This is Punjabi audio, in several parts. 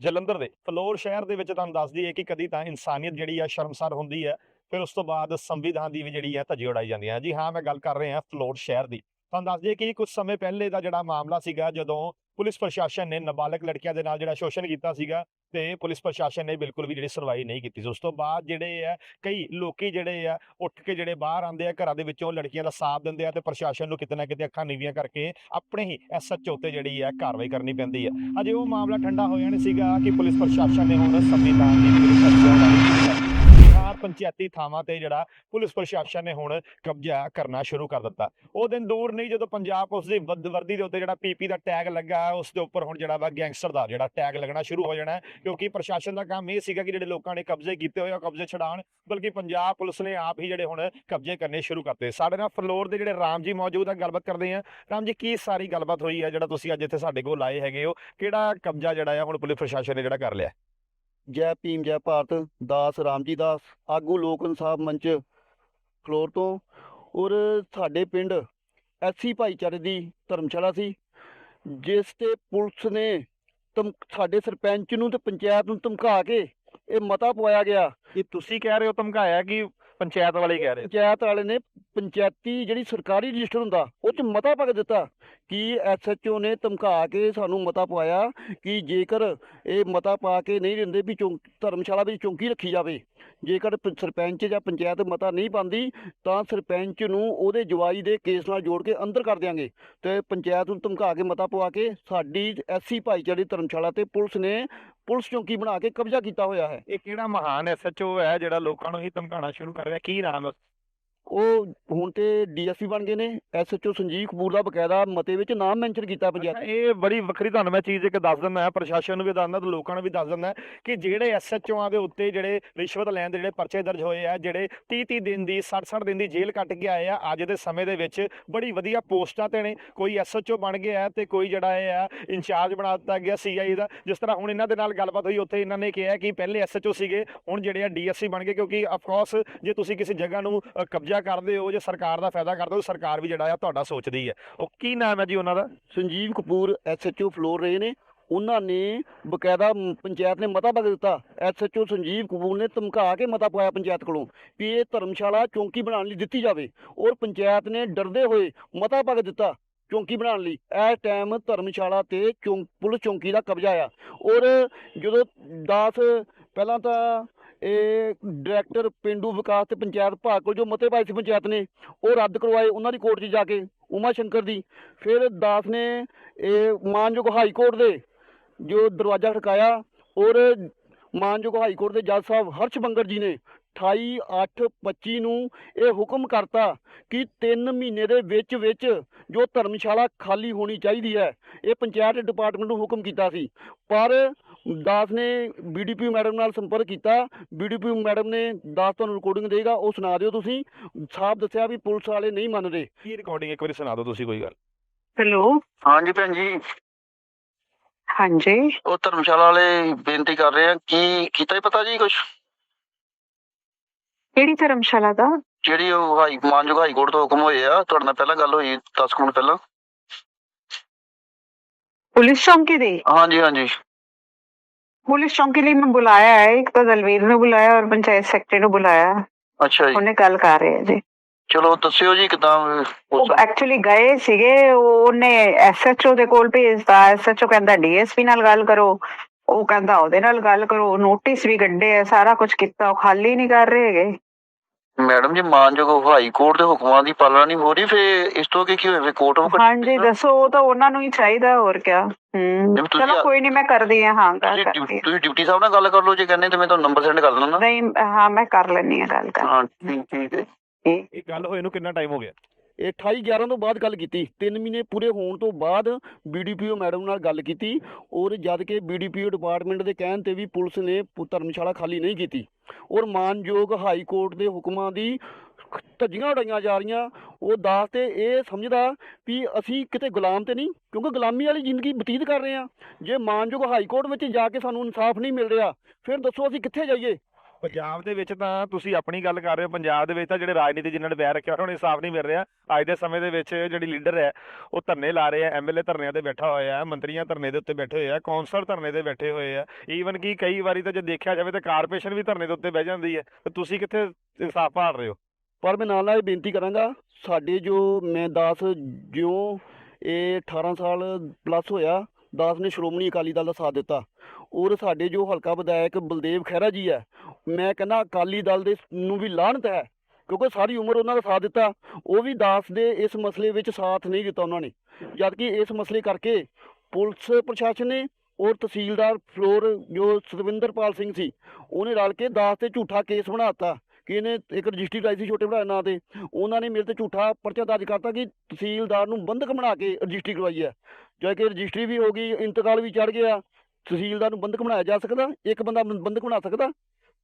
ਜਲੰਧਰ ਦੇ ਫਲੋਰ ਸ਼ਹਿਰ ਦੇ ਵਿੱਚ ਤੁਹਾਨੂੰ ਦੱਸ ਦਈਏ ਕਿ ਕਦੀ ਤਾਂ ਇਨਸਾਨੀਅਤ ਜਿਹੜੀ ਆ, ਸ਼ਰਮਸਾਰ ਹੁੰਦੀ ਹੈ, ਫਿਰ ਉਸ ਤੋਂ ਬਾਅਦ ਸੰਵਿਧਾਨ ਦੀ ਵੀ ਜਿਹੜੀ ਹੈ ਧੱਜੀ ਉਡਾਈ ਜਾਂਦੀ ਹੈ। ਜੀ ਹਾਂ, ਮੈਂ ਗੱਲ ਕਰ ਰਿਹਾ ਫਲੋਰ ਸ਼ਹਿਰ ਦੀ। ਤੁਹਾਨੂੰ ਦੱਸ ਦਈਏ ਕਿ ਕੁਝ ਸਮੇਂ ਪਹਿਲੇ ਦਾ ਜਿਹੜਾ ਮਾਮਲਾ ਸੀਗਾ, ਜਦੋਂ ਪੁਲਿਸ ਪ੍ਰਸ਼ਾਸਨ ਨੇ ਨਾਬਾਲਗ ਲੜਕੀਆਂ ਦੇ ਨਾਲ ਜਿਹੜਾ ਸ਼ੋਸ਼ਣ ਕੀਤਾ ਸੀਗਾ ਤੇ ਪੁਲਿਸ ਪ੍ਰਸ਼ਾਸਨ ਨੇ ਬਿਲਕੁਲ ਵੀ ਜਿਹੜੀ ਸੁਣਵਾਈ ਨਹੀਂ ਕੀਤੀ ਸੀ। ਉਸ ਤੋਂ ਬਾਅਦ ਜਿਹੜੇ ਆ, ਕਈ ਲੋਕੀ ਜਿਹੜੇ ਆ, ਉੱਠ ਕੇ ਜਿਹੜੇ ਬਾਹਰ ਆਉਂਦੇ ਆ, ਘਰਾਂ ਦੇ ਵਿੱਚੋਂ ਲੜਕੀਆਂ ਦਾ ਸਾਥ ਦਿੰਦੇ ਆ ਤੇ ਪ੍ਰਸ਼ਾਸਨ ਨੂੰ ਕਿਤੇ ਨਾ ਕਿਤੇ ਅੱਖਾਂ ਨੀਵੀਆਂ ਕਰਕੇ ਆਪਣੇ ਹੀ ਐਸਐਚਓ ਤੇ ਜਿਹੜੀ ਆ ਕਾਰਵਾਈ ਕਰਨੀ ਪੈਂਦੀ ਆ। ਅਜੇ ਉਹ ਮਾਮਲਾ ਠੰਡਾ ਹੋਇਆ ਨਹੀਂ ਸੀਗਾ ਕਿ ਪੁਲਿਸ ਪ੍ਰਸ਼ਾਸਨ ਨੇ ਹੁਣ ਸੰਵਿਧਾਨ ਦੀ ਜਿਹੜੀ ਧੱਜੀ ਪੰਚਾਇਤੀ ਥਾਵਾਂ ਤੇ ਜਿਹੜਾ ਪੁਲਿਸ ਪ੍ਰਸ਼ਾਸਨ ਨੇ ਹੁਣ ਕਬਜ਼ਾ ਕਰਨਾ ਸ਼ੁਰੂ ਕਰ ਦਿੱਤਾ। ਉਹ ਦਿਨ ਦੂਰ ਨਹੀਂ ਜਦੋਂ ਪੰਜਾਬ ਪੁਲਿਸ ਦੀ ਵਰਦੀ ਦੇ ਉੱਤੇ ਜਿਹੜਾ ਪੀਪੀ ਦਾ ਟੈਗ ਲੱਗਾ ਹੈ, ਉਸ ਦੇ ਉੱਪਰ ਹੁਣ ਜਿਹੜਾ ਵਾ ਗੈਂਗਸਟਰ ਦਾ ਜਿਹੜਾ ਟੈਗ ਲੱਗਣਾ ਸ਼ੁਰੂ ਹੋ ਜਾਣਾ ਕਿਉਂਕਿ ਪ੍ਰਸ਼ਾਸਨ ਦਾ ਕੰਮ ਇਹ ਸੀਗਾ ਕਿ ਜਿਹੜੇ ਲੋਕਾਂ ਨੇ ਕਬਜ਼ੇ ਕੀਤੇ ਹੋਏ ਆ ਉਹ ਕਬਜ਼ੇ ਛਡਾਉਣ ਬਲਕਿ ਪੰਜਾਬ ਪੁਲਿਸ ਨੇ ਆਪ ਹੀ ਜਿਹੜੇ ਹੁਣ ਕਬਜ਼ੇ ਕਰਨੇ ਸ਼ੁਰੂ ਕਰਤੇ। ਸਾਡੇ ਨਾਲ ਫਲੋਰ ਦੇ ਜਿਹੜੇ ਰਾਮ ਜੀ ਮੌਜੂਦ ਆ ਗੱਲਬਾਤ ਕਰਦੇ ਆ। ਰਾਮ ਜੀ ਕੀ ਸਾਰੀ ਗੱਲਬਾਤ ਹੋਈ ਹੈ ਜਿਹੜਾ ਤੁਸੀਂ ਅੱਜ ਇੱਥੇ ਸਾਡੇ ਕੋਲ ਆਏ ਹੈਗੇ ਹੋ? ਕਿਹੜਾ ਕਬਜ਼ਾ ਜਿਹੜਾ ਆ ਹੁਣ ਪੁਲਿਸ ਪ੍ਰਸ਼ਾਸਨ ਨੇ ਜਿਹੜਾ ਕਰ ਲਿਆ? ਜੈ ਭੀਮ, ਜੈ ਭਾਰਤ, ਦਾਸ ਰਾਮਜੀ ਦਾਸ, ਆਗੂ ਲੋਕ ਇਨਸਾਫ ਮੰਚ ਫਲੋਰ ਤੋਂ। ਔਰ ਸਾਡੇ ਪਿੰਡ ਐਸੀ ਭਾਈਚਾਰੇ ਦੀ ਧਰਮਸ਼ਾਲਾ ਸੀ, ਜਿਸ ਤੇ ਪੁਲਿਸ ਨੇ ਧਮ, ਸਾਡੇ ਸਰਪੰਚ ਨੂੰ ਤੇ ਪੰਚਾਇਤ ਨੂੰ ਧਮਕਾ ਕੇ ਇਹ ਮਤਾ ਪਵਾਇਆ ਗਿਆ। ਕਿ ਤੁਸੀਂ ਕਹਿ ਰਹੇ ਹੋ ਧਮਕਾਇਆ ਕਿ ਪੰਚਾਇਤ ਵਾਲੇ ਕਹਿ ਰਹੇ ਪੰਚਾਇਤ ਵਾਲੇ ਨੇ ਪੰਚਾਇਤੀ ਜਿਹੜੀ ਸਰਕਾਰੀ ਰਜਿਸਟਰ ਹੁੰਦਾ, ਉਹ 'ਚ ਮਤਾ ਪਾ ਕੇ ਦਿੱਤਾ ਕਿ ਐਸਐਚਓ ਨੇ ਧਮਕਾ ਕੇ ਸਾਨੂੰ ਮਤਾ ਪਵਾਇਆ ਕਿ ਜੇਕਰ ਇਹ ਮਤਾ ਪਾ ਕੇ ਨਹੀਂ ਦਿੰਦੇ ਵੀ ਚੌਂ ਧਰਮਸ਼ਾਲਾ ਵਿੱਚ ਚੌਂਕੀ ਰੱਖੀ ਜਾਵੇ, ਜੇਕਰ ਪ- ਸਰਪੰਚ ਜਾਂ ਪੰਚਾਇਤ ਮਤਾ ਨਹੀਂ ਪਾਉਂਦੀ, ਤਾਂ ਸਰਪੰਚ ਨੂੰ ਉਹਦੇ ਜਵਾਈ ਦੇ ਕੇਸ ਨਾਲ ਜੋੜ ਕੇ ਅੰਦਰ ਕਰ ਦਿਆਂਗੇ। ਤੇ ਪੰਚਾਇਤ ਨੂੰ ਧਮਕਾ ਕੇ ਮਤਾ ਪਵਾ ਕੇ ਸਾਡੀ ਐਸੀ ਭਾਈਚਾਰੇ ਧਰਮਸ਼ਾਲਾ ਤੇ ਪੁਲਿਸ ਨੇ ਪੁਲਿਸ ਚੌਂਕੀ ਬਣਾ ਕੇ ਕਬਜ਼ਾ ਕੀਤਾ ਹੋਇਆ ਹੈ। ਇਹ ਕਿਹੜਾ ਮਹਾਨ ਐਸਐਚਓ ਹੈ ਜਿਹੜਾ ਲੋਕਾਂ ਨੂੰ ਹੀ ਧਮਕਾਉਣਾ ਸ਼ੁਰੂ ਕਰ ਰਿਹਾ? ਕੀ ਨਾਮ ਹੈ ਉਹ ਹੁਣ ਤੇ ਡੀਐਸਪੀ ਬਣ ਗਏ ਨੇ ਐਸਐਚਓ ਸੰਜੀਵ ਕਪੂਰ ਦਾ ਬਕਾਇਦਾ ਮਤੇ ਵਿੱਚ ਨਾਮ ਮੈਂਸ਼ਨ ਕੀਤਾ ਪੰਚਾਇਤ ਇਹ ਬੜੀ ਵੱਖਰੀ ਤੁਹਾਨੂੰ ਮੈਂ ਚੀਜ਼ ਇੱਕ ਦੱਸ ਦਿੰਦਾ, ਪ੍ਰਸ਼ਾਸਨ ਨੂੰ ਵੀ ਦੱਸਦਾ, ਤੇ ਲੋਕਾਂ ਨੂੰ ਵੀ ਦੱਸ ਦਿੰਦਾ ਕਿ ਜਿਹੜੇ ਐਸਐਚਓਆਂ ਦੇ ਉੱਤੇ ਜਿਹੜੇ ਰਿਸ਼ਵਤ ਲੈਣ ਦੇ ਜਿਹੜੇ ਪਰਚੇ ਦਰਜ ਹੋਏ ਆ, ਜਿਹੜੇ 30 30 ਦਿਨ ਦੀ 60 60 ਦਿਨ ਦੀ ਜੇਲ੍ਹ ਕੱਟ ਕੇ ਆਏ ਆ, ਅੱਜ ਦੇ ਸਮੇਂ ਦੇ ਵਿੱਚ ਬੜੀ ਵਧੀਆ ਪੋਸਟਾਂ ਤੇ ਨੇ, ਕੋਈ ਐਸਐਚਓ ਬਣ ਗਿਆ ਹੈ ਤੇ ਕੋਈ ਜਿਹੜਾ ਇਹ ਆ, ਇੰਚਾਰਜ ਬਣਾ ਦਿੱਤਾ ਗਿਆ ਸੀਆਈ ਦਾ, ਜਿਸ ਤਰ੍ਹਾਂ ਹੁਣ ਇਹਨਾਂ ਦੇ ਨਾਲ ਗੱਲਬਾਤ ਹੋਈ, ਉੱਥੇ ਇਹਨਾਂ ਨੇ ਕਿਹਾ ਕਿ ਪਹਿਲੇ ਐਸਐਚਓ ਸੀਗੇ, ਹੁਣ ਜਿਹੜੇ ਆ ਡੀਐਸਸੀ ਬਣ ਗਏ, ਕਿਉਂਕਿ ਆਫ ਕੋਰਸ ਜੇ ਤੁਸੀਂ ਕਿਸੇ ਜਗ੍ਹਾ ਨੂੰ ਕਬਜ਼ਾ ਕਬਜ਼ਾ ਕਰਦੇ ਹੋ ਜੇ ਸਰਕਾਰ ਦਾ ਫਾਇਦਾ ਕਰਦੇ ਹੋ, ਸਰਕਾਰ ਵੀ ਜਿਹੜਾ ਆ ਤੁਹਾਡਾ ਸੋਚਦੀ ਹੈ। ਉਹ ਕੀ ਨਾਮ ਹੈ ਜੀ ਉਹਨਾਂ ਦਾ? Sanjeev Kapoor S H O Phillaur ਰਹੇ ਨੇ। ਉਹਨਾਂ ਨੇ ਬਕਾਇਦਾ ਪੰਚਾਇਤ ਨੇ ਮਤਾ ਪਾ ਕੇ ਦਿੱਤਾ ਐਸਐਚਓ ਸੰਜੀਵ ਕਪੂਰ ਨੇ ਧਮਕਾ ਕੇ ਮਤਾ ਪਾਇਆ ਪੰਚਾਇਤ ਕੋਲੋਂ ਵੀ ਇਹ ਧਰਮਸ਼ਾਲਾ ਚੌਂਕੀ ਬਣਾਉਣ ਲਈ ਦਿੱਤੀ ਜਾਵੇ। ਔਰ ਪੰਚਾਇਤ ਨੇ ਡਰਦੇ ਹੋਏ ਮਤਾ ਪਾ ਦਿੱਤਾ ਚੌਂਕੀ ਬਣਾਉਣ ਲਈ। ਇਸ ਟਾਈਮ ਧਰਮਸ਼ਾਲਾ ਤੇ ਚੌਂਕ ਪੁਲਿਸ ਚੌਂਕੀ ਦਾ ਕਬਜ਼ਾ ਆ। ਔਰ ਜਦੋਂ 10 ਪਹਿਲਾਂ ਤਾਂ ਇਹ ਡਾਇਰੈਕਟਰ ਪਿੰਡੂ ਵਿਕਾਸ ਤੇ ਪੰਚਾਇਤ ਭਾਗ ਕੋਲ ਜੋ ਮਤੇ ਪਾਏ ਸੀ ਪੰਚਾਇਤ ਨੇ, ਉਹ ਰੱਦ ਕਰਵਾਏ ਉਹਨਾਂ ਦੀ ਕੋਰਟ 'ਚ ਜਾ ਕੇ, ਉਮਾ ਸ਼ੰਕਰ ਦੀ। ਫਿਰ ਦਾਸ ਨੇ ਇਹ ਮਾਨਯੋਗ ਹਾਈ ਕੋਰਟ ਦੇ ਜੋ ਦਰਵਾਜ਼ਾ ਖੜਕਾਇਆ ਔਰ ਮਾਨਯੋਗ ਹਾਈ ਕੋਰਟ ਦੇ ਜੱਜ ਸਾਹਿਬ ਹਰਸ਼ ਬੰਗਰ ਜੀ ਨੇ 28/8/25 ਨੂੰ ਇਹ ਹੁਕਮ ਕਰਤਾ ਕਿ 3 ਮਹੀਨੇ ਦੇ ਵਿੱਚ ਵਿੱਚ ਜੋ ਧਰਮਸ਼ਾਲਾ ਖਾਲੀ ਹੋਣੀ ਚਾਹੀਦੀ ਹੈ, ਇਹ ਪੰਚਾਇਤ ਡਿਪਾਰਟਮੈਂਟ ਨੂੰ ਹੁਕਮ ਕੀਤਾ ਸੀ। ਪਰ ਦਾਸ ਨੇ ਬੀਡੀਪੀ ਮੈਡਮ ਨਾਲ ਸੰਪਰਕ ਕੀਤਾ। ਬੀਡੀਪੀ ਮੈਡਮ ਨੇ ਦਾਸ ਤੁਹਾਨੂੰ ਰਿਕਾਰਡਿੰਗ ਦੇਗਾ ਉਹ ਸੁਣਾ ਦਿਓ ਤੁਸੀਂ। ਸਾਫ਼ ਦੱਸਿਆ ਵੀ ਪੁਲਿਸ ਵਾਲੇ ਨਹੀਂ ਮੰਨ ਰਹੇ ਕੀ ਰਿਕਾਰਡਿੰਗ ਇੱਕ ਵਾਰੀ ਸੁਣਾ ਦਿਓ ਤੁਸੀਂ ਕੋਈ ਗੱਲ। ਹੈਲੋ ਹਾਂਜੀ ਭੈਣ ਜੀ। ਹਾਂਜੀ। ਉਹ ਧਰਮਸ਼ਾਲਾ ਵਾਲੇ ਬੇਨਤੀ ਕਰ ਰਹੇ ਆ ਕੀ ਕੀਤਾ ਹੀ ਪਤਾ ਜੀ ਕੁਝ ਕਿਹੜੀ ਧਰਮਸ਼ਾਲਾ ਦਾ? ਜਿਹੜੀ ਉਹ ਹਾਈ ਮਾਨਯੋਗ ਹਾਈ ਕੋਰਟ ਤੋਂ ਹੁਕਮ ਹੋਏ ਆ ਤੁਹਾਡੇ ਨਾਲ ਪਹਿਲਾਂ ਗੱਲ ਹੋਈ 10 ਕੁ ਮਿੰਟ ਪਹਿਲਾਂ। ਪੁਲਿਸ ਚੌਂਕੀ ਦੀ? ਹਾਂਜੀ ਹਾਂਜੀ। ਪੁਲਿਸ ਚੌਂਕੀ ਲਈ ਮੈਂ ਬੁਲਾਇਆ ਹੈ ਇੱਕ ਤਾਂ ਦਲਵੀਰ ਨੂੰ ਬੁਲਾਇਆ ਔਰ ਪੰਚਾਇਤ ਸੈਕਟਰੀ ਨੂੰ ਬੁਲਾਇਆ। ਅੱਛਾ ਜੀ। ਉਹਨੇ ਗੱਲ ਕਰ ਰਹੇ ਹੈ ਜੀ। ਚਲੋ ਦੱਸਿਓ ਜੀ ਕਿਦਾਂ ਉਹ ਐਕਚੁਅਲੀ ਗਏ ਸੀਗੇ ਉਹ- ਉਹਨੇ ਐਸਐਚਓ ਦੇ ਕੋਲ ਭੇਜਤਾ। ਐਸਐਚਓ ਕਹਿੰਦਾ ਡੀਐਸਪੀ ਨਾਲ ਗੱਲ ਕਰੋ। ਉਹ ਕਹਿੰਦਾ ਉਹਦੇ ਨਾਲ ਗੱਲ ਕਰੋ। ਨੋਟਿਸ ਵੀ ਕੱਢੇ ਆ ਸਾਰਾ ਕੁਝ ਕੀਤਾ। ਉਹ ਖਾਲੀ ਨਹੀਂ ਕਰ ਰਹੇ ਹੈਗੇ। ਮੈਡਮ ਜੀ ਮਾਨਯੋਗ ਹਾਈ ਕੋਰਟ ਦੇ ਹੁਕਮਾਂ ਦੀ ਪਾਲਣਾ ਨਹੀਂ ਹੋ ਰਹੀ ਫੇ ਇਸ ਤੋਂ ਅੱਗੇ ਕੀ ਹੋਵੇ ਕੋਰਟ ਉਹ ਹਾਂਜੀ ਦੱਸੋ ਉਹ ਤਾਂ ਉਹਨਾਂ ਨੂੰ ਹੀ ਚਾਹੀਦਾ ਹੋਰ ਕਿਆ? ਹੂੰ ਚਲੋ ਆ- ਕੋਈ ਨਹੀਂ ਮੈਂ ਕਰਦੀ ਹਾਂ ਹਾਂ ਗੱਲ ਤੁਸੀਂ ਕਰਦੀ। ਤੁਸੀਂ ਡਿਊਟੀ ਸਾਹਿਬ ਨਾਲ ਗੱਲ ਕਰ ਲਓ ਜੇ ਕਹਿੰਦੇ ਤੇ ਮੈਂ ਤੁਹਾਨੂੰ ਨੰਬਰ ਸੈਂਡ ਕਰ ਦਿੰਦਾ ਨਾ। ਨਹੀਂ ਹਾਂ ਮੈਂ ਕਰ ਲੈਣੀ ਆ ਗੱਲ ਕਰ ਹਾਂ ਠੀਕ ਠੀਕ ਹੈ। ਇਹ ਗੱਲ ਹੋਏ ਨੂੰ ਕਿੰਨਾ ਟਾਈਮ ਹੋ ਗਿਆ? 28 11 ਤੋਂ ਬਾਅਦ ਗੱਲ ਕੀਤੀ। 3 ਮਹੀਨੇ ਪੂਰੇ ਹੋਣ ਤੋਂ ਬਾਅਦ ਬੀਡੀਪੀਓ ਮੈਡਮ ਨਾਲ ਗੱਲ ਕੀਤੀ ਔਰ ਜਦ ਕਿ ਬੀਡੀਪੀਓ ਡਿਪਾਰਟਮੈਂਟ ਦੇ ਕਹਿਣ ਤੇ ਵੀ ਪੁਲਿਸ ਨੇ ਧਰਮਸ਼ਾਲਾ ਖਾਲੀ ਨਹੀਂ ਕੀਤੀ ਔਰ ਮਾਨਯੋਗ ਹਾਈ ਕੋਰਟ ਦੇ ਹੁਕਮਾਂ ਦੀ ਧੱਜੀਆਂ ਉਡਾਈਆਂ ਜਾ ਰਹੀਆਂ। ਉਹ ਦਾਸ ਤੇ ਇਹ ਸਮਝਦਾ ਵੀ ਅਸੀਂ ਕਿਤੇ ਗੁਲਾਮ ਤੇ ਨਹੀਂ, ਕਿਉਂਕਿ ਗੁਲਾਮੀ ਵਾਲੀ ਜ਼ਿੰਦਗੀ ਬਤੀਤ ਕਰ ਰਹੇ ਆ ਜੇ ਮਾਨਯੋਗ ਹਾਈ ਕੋਰਟ ਵਿੱਚ ਜਾ ਕੇ ਸਾਨੂੰ ਇਨਸਾਫ ਨਹੀਂ ਮਿਲ ਰਿਹਾ, ਫਿਰ ਦੱਸੋ ਅਸੀਂ ਕਿੱਥੇ ਜਾਈਏ? ਪੰਜਾਬ ਦੇ ਵਿੱਚ ਤਾਂ ਤੁਸੀਂ ਆਪਣੀ ਗੱਲ ਕਰ ਰਹੇ ਹੋ, ਪੰਜਾਬ ਦੇ ਵਿੱਚ ਤਾਂ ਜਿਹੜੇ ਰਾਜਨੀਤੀ ਜਿਨ੍ਹਾਂ ਨੇ ਬੈਰ ਰੱਖਿਆ ਉਹਨਾਂ ਨੂੰ ਇਨਸਾਫ ਨਹੀਂ ਮਿਲ ਰਿਹਾ। ਅੱਜ ਦੇ ਸਮੇਂ ਦੇ ਵਿੱਚ ਜਿਹੜੀ ਲੀਡਰ ਹੈ, ਉਹ ਧਰਨੇ ਲਾ ਰਹੇ ਆ ਐਮਐਲਏ ਧਰਨਿਆਂ ਤੇ ਬੈਠਾ ਹੋਇਆ ਹੈ, ਮੰਤਰੀਆਂ ਧਰਨੇ ਦੇ ਉੱਤੇ ਬੈਠੇ ਹੋਏ ਆ ਕੌਂਸਲਰ ਧਰਨੇ ਤੇ ਬੈਠੇ ਹੋਏ ਆ। ਈਵਨ ਕਿ ਕਈ ਵਾਰੀ ਤਾਂ ਜੇ ਦੇਖਿਆ ਜਾਵੇ ਤਾਂ ਕਾਰਪੋਰੇਸ਼ਨ ਵੀ ਧਰਨੇ ਦੇ ਉੱਤੇ ਬਹਿ ਜਾਂਦੀ ਹੈ, ਤੇ ਤੁਸੀਂ ਕਿੱਥੇ ਇਨਸਾਫ ਭਾਲ ਰਹੇ ਹੋ? ਪਰ ਮੈਂ ਨਾਲ ਨਾਲ ਇਹ ਬੇਨਤੀ ਕਰਾਂਗਾ, ਸਾਡੇ ਜੋ ਮੈਂ ਦਾਸ ਜਿਉਂ ਇਹ 18 ਸਾਲ ਪਲੱਸ ਹੋਇਆ, ਦਾਸ ਨੇ ਸ਼੍ਰੋਮਣੀ ਅਕਾਲੀ ਦਲ ਦਾ ਸਾਥ ਦਿੱਤਾ। ਔਰ ਸਾਡੇ ਜੋ ਹਲਕਾ ਵਿਧਾਇਕ ਬਲਦੇਵ ਖਹਿਰਾ ਜੀ ਹੈ, ਮੈਂ ਕਹਿੰਦਾ ਅਕਾਲੀ ਦਲ ਦੇ ਨੂੰ ਵੀ ਲਾਹਨਤ ਹੈ, ਕਿਉਂਕਿ ਸਾਰੀ ਉਮਰ ਉਹਨਾਂ ਦਾ ਸਾਥ ਦਿੱਤਾ, ਉਹ ਵੀ ਦਾਸ ਦੇ ਇਸ ਮਸਲੇ ਵਿੱਚ ਸਾਥ ਨਹੀਂ ਦਿੱਤਾ ਉਹਨਾਂ ਨੇ। ਜਦ ਕਿ ਇਸ ਮਸਲੇ ਕਰਕੇ ਪੁਲਿਸ ਪ੍ਰਸ਼ਾਸਨ ਨੇ ਔਰ ਤਹਿਸੀਲਦਾਰ ਫਲੋਰ ਜੋ ਸਤਵਿੰਦਰਪਾਲ ਸਿੰਘ ਸੀ, ਉਹਨੇ ਰਲ ਕੇ ਦਾਸ ਤੇ ਝੂਠਾ ਕੇਸ ਬਣਾਤਾ ਕਿ ਇਹਨੇ ਇੱਕ ਰਜਿਸਟਰੀ ਕਰਾਈ ਸੀ ਛੋਟੇ ਭਰਾ ਦੇ ਨਾਂ ਤੇ। ਉਹਨਾਂ ਨੇ ਮੇਰੇ ਤੇ ਝੂਠਾ ਪਰਚਾ ਦਰਜ ਕਰਤਾ ਕਿ ਤਹਿਸੀਲਦਾਰ ਨੂੰ ਬੰਧਕ ਬਣਾ ਕੇ ਰਜਿਸਟਰੀ ਕਰਵਾਈ ਹੈ। ਜਦ ਕਿ ਰਜਿਸਟਰੀ ਵੀ ਹੋ ਗਈ, ਇੰਤਕਾਲ ਵੀ ਚੜ ਗਿਆ ਤਹਿਸੀਲਦਾਰ ਨੂੰ ਬੰਧਕ ਬਣਾਇਆ ਜਾ ਸਕਦਾ ਇੱਕ ਬੰਦਾ ਬੰ- ਬੰਧਕ ਬਣਾ ਸਕਦਾ।